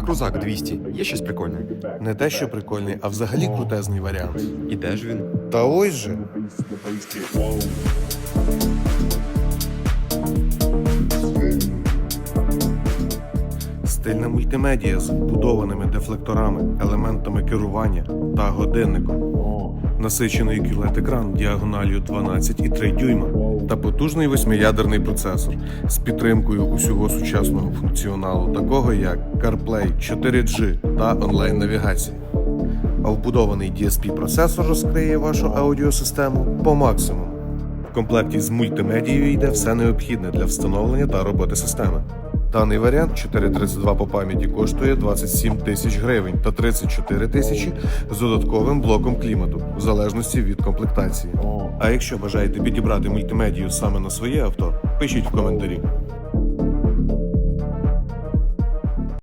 А крузак 200. Є щось прикольне. Не те, що прикольний, а взагалі крутезний варіант. І де ж він? Та ось же. Стильна мультимедія з вбудованими дефлекторами, елементами керування та годинником. Насичений QLED-екран діагональю 12,3 дюйма та потужний восьмиядерний процесор з підтримкою усього сучасного функціоналу, такого як CarPlay, 4G та онлайн-навігація. А вбудований DSP-процесор розкриє вашу аудіосистему по максимуму. В комплекті з мультимедією йде все необхідне для встановлення та роботи системи. Даний варіант 432 по пам'яті коштує 27 тисяч гривень та 34 тисячі з додатковим блоком клімату, в залежності від комплектації. А якщо бажаєте підібрати мультимедію саме на своє авто, пишіть в коментарі.